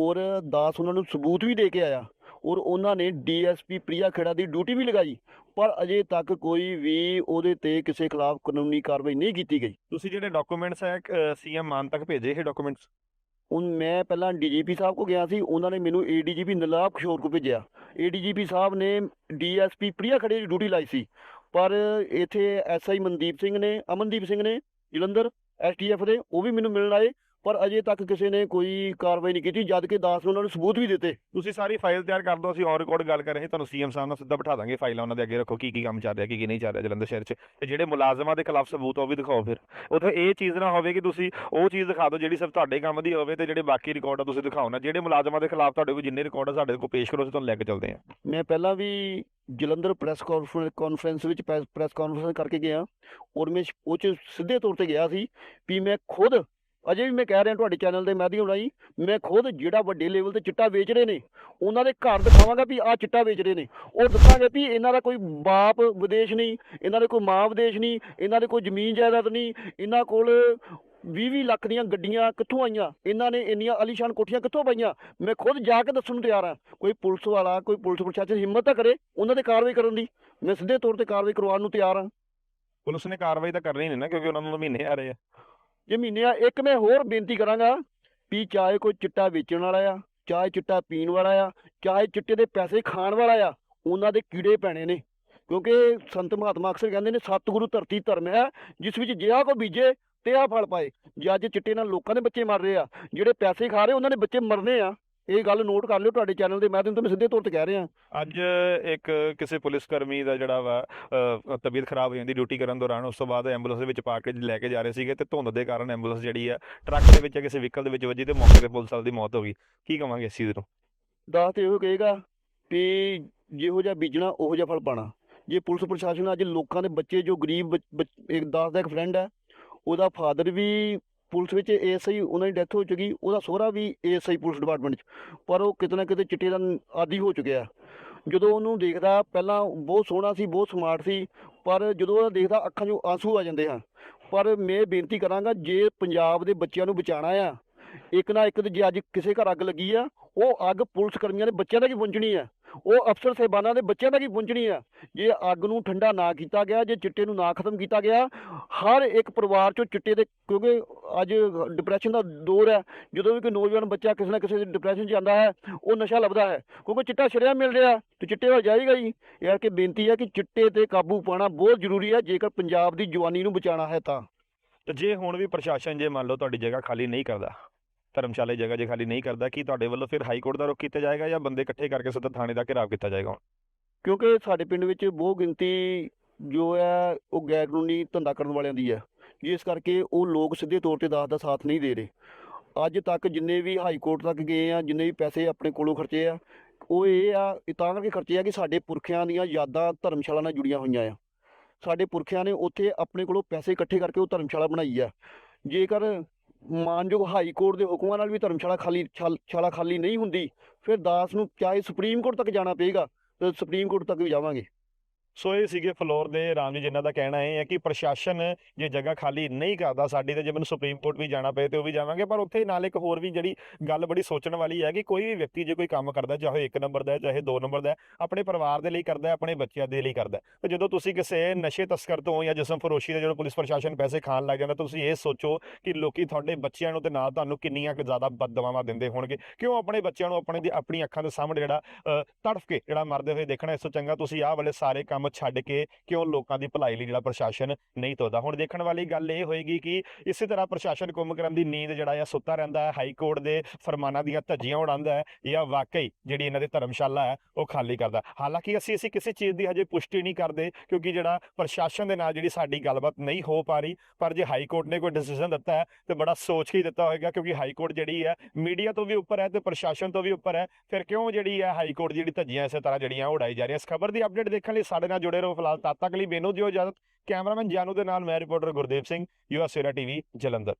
ਔਰ ਦਾਸ ਉਹਨਾਂ ਨੂੰ ਸਬੂਤ ਵੀ ਦੇ ਕੇ ਆਇਆ ਔਰ ਉਹਨਾਂ ਨੇ ਡੀਐਸਪੀ ਪ੍ਰਿਆ ਖੇੜਾ ਦੀ ਡਿਊਟੀ ਵੀ ਲਗਾਈ ਪਰ ਅਜੇ ਤੱਕ ਕੋਈ ਵੀ ਉਹਦੇ ਤੇ ਕਿਸੇ ਖਿਲਾਫ ਕਾਨੂੰਨੀ ਕਾਰਵਾਈ ਨਹੀਂ ਕੀਤੀ ਗਈ। ਤੁਸੀਂ ਜਿਹੜੇ ਡਾਕੂਮੈਂਟਸ ਹੈ ਸੀਐਮ ਮਾਨ ਤੱਕ ਭੇਜੇ ਇਹ ਡਾਕੂਮੈਂਟਸ ਹੁਣ ਮੈਂ ਪਹਿਲਾਂ ਡੀਜੀਪੀ ਸਾਹਿਬ ਕੋ ਗਿਆ ਸੀ ਉਹਨਾਂ ਨੇ ਮੈਨੂੰ ਏਡੀਜੀਪੀ ਨਲਾਬ ਕਿਸ਼ੋਰ ਕੋ ਭੇਜਿਆ। ਏਡੀਜੀਪੀ ਸਾਹਿਬ ਨੇ ਡੀਐਸਪੀ ਪ੍ਰਿਆ ਖੜੇ ਦੀ ਡਿਊਟੀ ਲਾਈ ਸੀ ਪਰ ਇੱਥੇ ਐਸਆਈ ਮਨਦੀਪ ਸਿੰਘ ਨੇ ਅਮਨਦੀਪ ਸਿੰਘ ਨੇ ਜਲੰਧਰ ਐਸਟੀਐਫ ਦੇ ਉਹ ਵੀ ਮੈਨੂੰ ਮਿਲਣ ਆਏ। ਪਰ ਅਜੇ ਤੱਕ ਕਿਸੇ ਨੇ ਕੋਈ ਕਾਰਵਾਈ ਨਹੀਂ ਕੀਤੀ ਜਦ ਕਿ ਦਾਸ ਨੇ ਉਹਨਾਂ ਨੂੰ ਸਬੂਤ ਵੀ ਦਿੱਤੇ। ਤੁਸੀਂ ਸਾਰੀ ਫਾਈਲ ਤਿਆਰ ਕਰ ਦਿਓ ਅਸੀਂ ਔਨ ਰਿਕਾਰਡ ਗੱਲ ਕਰ ਰਹੇ ਹਾਂ ਤੁਹਾਨੂੰ ਸੀਐਮ ਸਾਹਿਬ ਨਾਲ ਸਿੱਧਾ ਬਿਠਾ ਦਾਂਗੇ ਫਾਈਲਾਂ ਉਹਨਾਂ ਦੇ ਅੱਗੇ ਰੱਖੋ ਕੀ ਕੀ ਕੰਮ ਚੱਲ ਰਿਹਾ ਕੀ ਕੀ ਨਹੀਂ ਚੱਲ ਰਿਹਾ ਜਲੰਧਰ ਸ਼ਹਿਰ 'ਚ। ਤੇ ਜਿਹੜੇ ਮੁਲਾਜ਼ਮਾਂ ਦੇ ਖਿਲਾਫ ਸਬੂਤ ਆ ਉਹ ਵੀ ਦਿਖਾਓ ਫਿਰ। ਉੱਥੇ ਇਹ ਚੀਜ਼ ਨਾ ਹੋਵੇ ਕਿ ਤੁਸੀਂ ਉਹ ਚੀਜ਼ ਦਿਖਾ ਦਿਓ ਜਿਹੜੀ ਸਿਰਫ ਤੁਹਾਡੇ ਕੰਮ ਦੀ ਹੋਵੇ ਤੇ ਜਿਹੜੇ ਬਾਕੀ ਰਿਕਾਰਡ ਆ ਤੁਸੀਂ ਦਿਖਾਓ ਨਾ। ਜਿਹੜੇ ਮੁਲਾਜ਼ਮਾਂ ਦੇ ਖਿਲਾਫ ਤੁਹਾਡੇ ਕੋਲ ਜਿੰਨੇ ਰਿਕਾਰਡ ਆ ਸਾਡੇ ਕੋਲ ਪੇਸ਼ ਕਰੋ ਅਸੀਂ ਤੁਹਾਨੂੰ ਲੈ ਕੇ ਚੱਲਦੇ ਹਾਂ। ਮੈਂ ਪਹਿਲਾਂ ਵੀ ਜਲੰਧਰ ਪ੍ਰੈਸ ਕਾਨਫਰੰਸ ਵਿੱਚ ਪ੍ਰੈਸ ਕਾਨਫਰੰਸ ਕਰਕੇ ਗਿਆ। ਔਰ ਮੈਂ ਉਹ 'ਚ ਸਿੱਧੇ ਤੌਰ ਤੇ ਗਿਆ ਸੀ ਵੀ ਮੈਂ ਖੁਦ ਅਜੇ ਵੀ ਮੈਂ ਕਹਿ ਰਿਹਾ ਤੁਹਾਡੇ ਚੈਨਲ ਦੇ ਮਾਧਿਅਮ ਰਾਹੀਂ ਮੈਂ ਖੁਦ ਜਿਹੜਾ ਵੱਡੇ ਲੈਵਲ ਤੇ ਚਿੱਟਾ ਵੇਚ ਰਹੇ ਨੇ, ਉਹਨਾਂ ਦੇ ਘਰ ਦਿਖਾਵਾਂਗਾ ਵੀ ਆਹ ਚਿੱਟਾ ਵੇਚ ਰਹੇ ਨੇ। ਔਰ ਦੱਸਾਂਗੇ ਵੀ ਇਹਨਾਂ ਦਾ ਕੋਈ ਬਾਪ ਵਿਦੇਸ਼ ਨਹੀਂ, ਇਹਨਾਂ ਦੇ ਕੋਈ ਮਾਂ ਵਿਦੇਸ਼ ਨਹੀਂ, ਇਹਨਾਂ ਦੇ ਕੋਈ ਜ਼ਮੀਨ ਜਾਇਦਾਦ ਨਹੀਂ, ਇਹਨਾਂ ਕੋਲ 20-20 ਲੱਖ ਦੀਆਂ ਗੱਡੀਆਂ ਕਿੱਥੋਂ ਆਈਆਂ? ਇਹਨਾਂ ਨੇ ਇੰਨੀਆਂ ਅਲੀਸ਼ਾਨ ਕੋਠੀਆਂ ਕਿੱਥੋਂ ਪਾਈਆਂ? ਮੈਂ ਖੁਦ ਜਾ ਕੇ ਦੱਸਣ ਨੂੰ ਤਿਆਰ ਹਾਂ। ਕੋਈ ਪੁਲਿਸ ਵਾਲਾ, ਕੋਈ ਪੁਲਿਸ ਪ੍ਰਸ਼ਾਸਨ ਹਿੰਮਤ ਤਾਂ ਕਰੇ ਉਹਨਾਂ ਤੇ ਕਾਰਵਾਈ ਕਰਨ ਦੀ। ਮੈਂ ਸਿੱਧੇ ਤੌਰ ਤੇ ਕਾਰਵਾਈ ਕਰਵਾਉਣ ਨੂੰ ਤਿਆਰ ਹਾਂ। ਪੁਲਿਸ ਨੇ ਕਾਰਵਾਈ ਤਾਂ ਕਰਨੀ ਨਹੀਂ ਨਾ, ਕਿਉਂਕਿ ਉਹਨਾਂ ਨੂੰ ਮਹੀਨੇ ਆ ਰਹੇ ਆ। ਜੇ ਮਹੀਨੇ ਇੱਕ ਮੈਂ ਹੋਰ ਬੇਨਤੀ ਕਰਾਂਗਾ ਵੀ ਚਾਹੇ ਕੋਈ ਚਿੱਟਾ ਵੇਚਣ ਵਾਲਾ ਆ, ਚਾਹੇ ਚਿੱਟਾ ਪੀਣ ਵਾਲਾ ਆ, ਚਾਹੇ ਚਿੱਟੇ ਦੇ ਪੈਸੇ ਖਾਣ ਵਾਲਾ ਆ, ਉਹਨਾਂ ਦੇ ਕੀੜੇ ਪੈਣੇ ਨੇ। ਕਿਉਂਕਿ ਸੰਤ ਮਹਾਤਮਾ ਅਕਸਰ ਕਹਿੰਦੇ ਨੇ, ਸਤਿਗੁਰੂ ਧਰਤੀ ਧਰਮ ਹੈ, ਜਿਸ ਵਿੱਚ ਜਿਹਾ ਕੋ ਬੀਜੇ ਤੇ ਆ ਫਲ ਪਾਏ। ਜੇ ਅੱਜ ਚਿੱਟੇ ਨਾਲ ਲੋਕਾਂ ਦੇ ਬੱਚੇ ਮਰ ਰਹੇ ਆ, ਜਿਹੜੇ ਪੈਸੇ ਖਾ ਰਹੇ, ਉਹਨਾਂ ਦੇ ਬੱਚੇ ਮਰਨੇ ਆ। ਇਹ ਗੱਲ ਨੋਟ ਕਰ ਲਿਓ ਤੁਹਾਡੇ ਚੈਨਲ ਦੇ ਮਾਧਿਅਮ ਤੋਂ ਮੈਂ ਸਿੱਧੇ ਤੌਰ ਤੇ ਕਹਿ ਰਿਹਾ। ਅੱਜ ਇੱਕ ਕਿਸੇ ਪੁਲਿਸ ਕਰਮੀ ਦਾ ਜਿਹੜਾ ਵਾ ਅ, ਤਬੀਅਤ ਖਰਾਬ ਹੋ ਜਾਂਦੀ ਡਿਊਟੀ ਕਰਨ ਦੌਰਾਨ ਉਸ ਤੋਂ ਬਾਅਦ ਐਂਬੂਲੈਂਸ ਦੇ ਵਿੱਚ ਪਾ ਕੇ ਲੈ ਕੇ ਜਾ ਰਹੇ ਸੀਗੇ ਤੇ ਧੁੰਦ ਦੇ ਕਾਰਨ ਐਂਬੂਲੈਂਸ ਜਿਹੜੀ ਆ ਟਰੱਕ ਦੇ ਵਿੱਚ ਜਾਂ ਕਿਸੇ ਵਹੀਕਲ ਦੇ ਵਿੱਚ ਵੱਜੀ ਤੇ ਮੌਕੇ ਤੇ ਪੁਲਿਸ ਵਾਲੇ ਦੀ ਮੌਤ ਹੋ ਗਈ। ਕੀ ਕਵਾਂਗੇ ਇਸ ਚੀਜ਼ ਨੂੰ ਦਾਸ ਤੇ ਇਹੋ ਕਹੇਗਾ ਵੀ ਜਿਹੋ ਜਿਹਾ ਬੀਜਣਾ ਉਹੋ ਜਿਹਾ ਫਲ ਪਾਣਾ। ਜੇ ਪੁਲਿਸ ਪ੍ਰਸ਼ਾਸਨ ਅੱਜ ਲੋਕਾਂ ਦੇ ਬੱਚੇ ਜੋ ਗਰੀਬ ਬੱਚ- ਬੱਚ- ਇੱਕ ਦਾਸ ਦਾ ਇੱਕ ਫਰੈਂਡ ਹੈ ਉਹਦਾ ਫਾਦਰ ਵੀ ਪੁਲਿਸ ਵਿੱਚ ਏਐਸਆਈ, ਉਹਨਾਂ ਦੀ ਡੈਥ ਹੋ ਚੁੱਕੀ, ਉਹਦਾ ਸਹੁਰਾ ਵੀ ਏਐਸਆਈ ਪੁਲਿਸ ਡਿਪਾਰਟਮੈਂਟ 'ਚ, ਪਰ ਉਹ ਕਿਤੇ ਨਾ ਕਿਤੇ ਚਿੱਟੇ ਦਾ ਆਦੀ ਹੋ ਚੁੱਕਿਆ। ਜਦੋਂ ਉਹਨੂੰ ਦੇਖਦਾ, ਪਹਿਲਾਂ ਬਹੁਤ ਸੋਹਣਾ ਸੀ, ਬਹੁਤ ਸਮਾਰਟ ਸੀ, ਪਰ ਜਦੋਂ ਉਹਦਾ ਦੇਖਦਾ, ਅੱਖਾਂ 'ਚੋਂ ਆਂਸੂ ਆ ਜਾਂਦੇ ਹਨ। ਪਰ ਮੈਂ ਬੇਨਤੀ ਕਰਾਂਗਾ, ਜੇ ਪੰਜਾਬ ਦੇ ਬੱਚਿਆਂ ਨੂੰ ਬਚਾਉਣਾ ਆ, ਇੱਕ ਨਾ ਇੱਕ ਤੇ ਜੇ ਅੱਜ ਕਿਸੇ ਘਰ ਅੱਗ ਲੱਗੀ ਆ, ਉਹ ਅੱਗ ਪੁਲਿਸ ਕਰਮੀਆਂ ਦੇ ਬੱਚਿਆਂ ਤੱਕ ਹੀ ਪਹੁੰਚਣੀ ਆ। ਉਹ ਅਫਸਰ ਸਾਹਿਬਾਨਾਂ ਦੇ ਬੱਚਿਆਂ ਤੱਕ ਹੀ ਪਹੁੰਚਣੀ ਆ। ਜੇ ਅੱਗ ਨੂੰ ਠੰਡਾ ਨਾ ਕੀਤਾ ਗਿਆ, ਜੇ ਚਿੱਟੇ ਨੂੰ ਨਾ ਖਤਮ ਕੀਤਾ ਗਿਆ, ਹਰ ਇੱਕ ਪਰਿਵਾਰ ਚੋਂ ਚਿੱਟੇ ਦੇ, ਕਿਉਂਕਿ ਅੱਜ ਡਿਪਰੈਸ਼ਨ ਦਾ ਦੌਰ ਹੈ, ਜਦੋਂ ਵੀ ਕੋਈ ਨੌਜਵਾਨ ਬੱਚਾ ਕਿਸੇ ਨਾ ਕਿਸੇ ਡਿਪਰੈਸ਼ਨ 'ਚ ਜਾਂਦਾ ਹੈ, ਉਹ ਨਸ਼ਾ ਲੱਭਦਾ ਹੈ, ਕਿਉਂਕਿ ਚਿੱਟਾ ਛੜਿਆ ਮਿਲ ਰਿਹਾ, ਤੇ ਚਿੱਟੇ ਵੱਲ ਜਾਏਗਾ ਹੀ। ਯਾਰ ਕਿ ਬੇਨਤੀ ਹੈ ਕਿ ਚਿੱਟੇ ਤੇ ਕਾਬੂ ਪਾਉਣਾ ਬਹੁਤ ਜ਼ਰੂਰੀ ਹੈ, ਜੇਕਰ ਪੰਜਾਬ ਦੀ ਜਵਾਨੀ ਨੂੰ ਬਚਾਉਣਾ ਹੈ ਤਾਂ। ਤੇ ਜੇ ਹੁਣ ਵੀ ਪ੍ਰਸ਼ਾਸਨ ਜੇ ਮੰਨ ਲਓ ਤੁਹਾਡੀ ਜਗ੍ਹਾ ਖਾਲੀ ਨਹੀਂ ਕਰਦਾ ਧਰਮਸ਼ਾਲਾ ਜਗ੍ਹਾ ਜੇ ਖਾਲੀ ਨਹੀਂ ਕਰਦਾ, ਕੀ ਤੁਹਾਡੇ ਵੱਲੋਂ ਫਿਰ ਹਾਈ ਕੋਰਟ ਦਾ ਰੁਖ ਕੀਤਾ ਜਾਏਗਾ ਜਾਂ ਬੰਦੇ ਇਕੱਠੇ ਕਰਕੇ ਸਿੱਧਾ ਥਾਣੇ ਦਾ ਘਿਰਾਵ ਕੀਤਾ ਜਾਏਗਾ ਹੁਣ? ਕਿਉਂਕਿ ਸਾਡੇ ਪਿੰਡ ਵਿੱਚ ਬਹੁਤ ਗਿਣਤੀ ਜੋ ਹੈ, ਉਹ ਗੈਰ ਕਾਨੂੰਨੀ ਧੰਦਾ ਕਰਨ ਵਾਲਿਆਂ ਦੀ ਹੈ। ਜਿਸ ਕਰਕੇ ਉਹ ਲੋਕ ਸਿੱਧੇ ਤੌਰ ਤੇ ਦਾਸ ਦਾ ਸਾਥ ਨਹੀਂ ਦੇ ਰਹੇ। ਅੱਜ ਤੱਕ ਜਿੰਨੇ ਵੀ ਹਾਈ ਕੋਰਟ ਤੱਕ ਗਏ ਆ, ਜਿੰਨੇ ਵੀ ਪੈਸੇ ਆਪਣੇ ਕੋਲੋਂ ਖਰਚੇ ਆ, ਉਹ ਇਹ ਆ ਤਾਂ ਕਰਕੇ ਖਰਚੇ ਆ ਕਿ ਸਾਡੇ ਪੁਰਖਿਆਂ ਦੀਆਂ ਯਾਦਾਂ ਧਰਮਸ਼ਾਲਾ ਨਾਲ ਜੁੜੀਆਂ ਹੋਈਆਂ ਆ। ਸਾਡੇ ਪੁਰਖਿਆਂ ਨੇ ਉੱਥੇ ਆਪਣੇ ਕੋਲੋਂ ਪੈਸੇ ਇਕੱਠੇ ਕਰਕੇ ਉਹ ਧਰਮਸ਼ਾਲਾ ਬਣਾਈ ਆ। ਜੇਕਰ ਮਾਨਯੋਗ ਹਾਈ ਕੋਰਟ ਦੇ ਹੁਕਮਾਂ ਨਾਲ ਵੀ ਧਰਮਸ਼ਾਲਾ ਖਾਲੀ, ਛਾਲ- ਸ਼ਾਲਾ ਖਾਲੀ ਨਹੀਂ ਹੁੰਦੀ, ਫਿਰ ਦਾਸ ਨੂੰ ਚਾਹੇ ਸੁਪਰੀਮ ਕੋਰਟ ਤੱਕ ਜਾਣਾ ਪਏਗਾ, ਤੇ ਸੁਪਰੀਮ ਕੋਰਟ ਤੱਕ ਵੀ ਜਾਵਾਂਗੇ। ਸੋ ਇਹ ਸੀਗੇ ਫਲੋਰ ਦੇ ਰਾਮ ਜੀ ਜਿਨ੍ਹਾਂ ਦਾ ਕਹਿਣਾ ਇਹ ਹੈ ਕਿ ਪ੍ਰਸ਼ਾਸਨ ਜੇ ਜਗ੍ਹਾ ਖਾਲੀ ਨਹੀਂ ਕਰਦਾ ਸਾਡੀ ਤੇ ਜੇ ਮੈਨੂੰ ਸੁਪਰੀਮ ਕੋਰਟ ਵੀ ਜਾਣਾ ਪਏ ਤੇ ਉਹ ਵੀ ਜਾਵਾਂਗੇ, ਪਰ ਉੱਥੇ ਨਾਲ ਇੱਕ ਹੋਰ ਵੀ ਜਿਹੜੀ ਗੱਲ ਬੜੀ ਸੋਚਣ ਵਾਲੀ ਹੈ ਕਿ ਕੋਈ ਵੀ ਵਿਅਕਤੀ ਜੇ ਕੋਈ ਕੰਮ ਕਰਦਾ, ਚਾਹੇ ਇੱਕ ਨੰਬਰ ਦਾ ਚਾਹੇ ਦੋ ਨੰਬਰ ਦਾ ਆਪਣੇ ਪਰਿਵਾਰ ਦੇ ਲਈ ਕਰਦਾ ਆਪਣੇ ਬੱਚਿਆਂ ਦੇ ਲਈ ਕਰਦਾ ਹੈ। ਤੇ ਜਦੋਂ ਤੁਸੀਂ ਕਿਸੇ ਨਸ਼ੇ ਤਸਕਰ ਤੋਂ ਜਾਂ ਜਿਸਮ ਫਰੋਸ਼ੀ ਦੇ ਜਦੋਂ ਪੁਲਿਸ ਪ੍ਰਸ਼ਾਸਨ ਪੈਸੇ ਖਾਣ ਲੱਗ ਜਾਂਦਾ, ਤੁਸੀਂ ਇਹ ਸੋਚੋ ਕਿ ਲੋਕੀ ਤੁਹਾਡੇ ਬੱਚਿਆਂ ਨੂੰ ਤੇ ਨਾਲ ਤੁਹਾਨੂੰ ਕਿੰਨੀਆਂ ਕੁ ਜ਼ਿਆਦਾ ਬਦਦੁਆਵਾਂ ਦਿੰਦੇ ਹੋਣਗੇ। ਕਿਉਂ ਆਪਣੇ ਬੱਚਿਆਂ ਨੂੰ ਆਪਣੇ ਦੀ ਆਪਣੀ ਅੱਖਾਂ ਦੇ ਸਾਹਮਣੇ ਜਿਹੜਾ ਤੜਫ ਕੇ ਜਿਹੜਾ ਮਰਦੇ ਹੋਏ ਦੇਖਣਾ ਇਸ ਤੋਂ ਚੰਗਾ ਤੁਸੀਂ ਆਹ ਵਾਲੇ ਸਾਰੇ ਕੰਮ ਛੱਡ ਕੇ ਕਿਉਂ ਲੋਕਾਂ ਦੀ ਭਲਾਈ ਲਈ ਜਿਹੜਾ ਪ੍ਰਸ਼ਾਸਨ ਨਹੀਂ ਤੋਦਾ ਹੁਣ ਦੇਖਣ ਵਾਲੀ ਗੱਲ ਇਹ ਹੋਏਗੀ ਕਿ ਇਸੇ ਤਰ੍ਹਾਂ ਪ੍ਰਸ਼ਾਸਨ ਕੁੰਮ ਕਰਨ ਦੀ ਨੀਂਦ ਜਿਹੜਾ ਆ ਸੁੱਤਾ ਰਹਿੰਦਾ ਹੈ, ਹਾਈ ਕੋਰਟ ਦੇ ਫਰਮਾਨਾਂ ਦੀਆਂ ਧੱਜੀਆਂ ਉਡਾਉਂਦਾ ਹੈ, ਜਾਂ ਵਾਕਈ ਜਿਹੜੀ ਇਹਨਾਂ ਦੀ ਧਰਮਸ਼ਾਲਾ ਹੈ, ਉਹ ਖਾਲੀ ਕਰਦਾ। ਹਾਲਾਂਕਿ ਅਸੀਂ ਅਸੀਂ ਕਿਸੇ ਚੀਜ਼ ਦੀ ਹਜੇ ਪੁਸ਼ਟੀ ਨਹੀਂ ਕਰਦੇ, ਕਿਉਂਕਿ ਜਿਹੜਾ ਪ੍ਰਸ਼ਾਸਨ ਦੇ ਨਾਲ ਜਿਹੜੀ ਸਾਡੀ ਗੱਲਬਾਤ ਨਹੀਂ ਹੋ ਪਾ ਰਹੀ, ਪਰ ਜੇ ਹਾਈ ਕੋਰਟ ਨੇ ਕੋਈ ਡਿਸੀਜਨ ਦਿੱਤਾ ਹੈ, ਤੇ ਬੜਾ ਸੋਚ ਕੇ ਹੀ ਦਿੱਤਾ ਹੋਏਗਾ, ਕਿਉਂਕਿ ਹਾਈ ਕੋਰਟ ਜਿਹੜੀ ਹੈ, ਮੀਡੀਆ ਤੋਂ ਵੀ ਉੱਪਰ ਹੈ ਤੇ ਪ੍ਰਸ਼ਾਸਨ ਤੋਂ ਵੀ ਉੱਪਰ ਹੈ। ਫਿਰ ਕਿਉਂ ਜਿਹੜੀ ਹੈ ਹਾਈ ਕੋਰਟ ਦੀ ਜਿਹੜੀ ਧੱਜੀਆਂ ਇਸੇ ਤਰ੍ਹਾਂ ਜਿਹੜੀਆਂ ਉਡਾਈ ਜਾ ਰਹੀਆਂ? ਇਸ ਖਬਰ ਦੀ ਅਪਡੇਟ ਦੇਖਣ ਲਈ ਸਾਡੇ ਨਾਲ ਜੁੜੇ ਰਹੋ ਫਿਲਹਾਲ, ਤਦ ਤੱਕ ਲਈ ਬੇਨੋ ਦਿਓ ਇਜਾਜ਼ਤ ਕੈਮਰਾਮੈਨ ਜਾਨੂ ਦੇ ਨਾਲ, ਮੈਂ reporter Gurdev Singh U S Cera TV Jalandhar.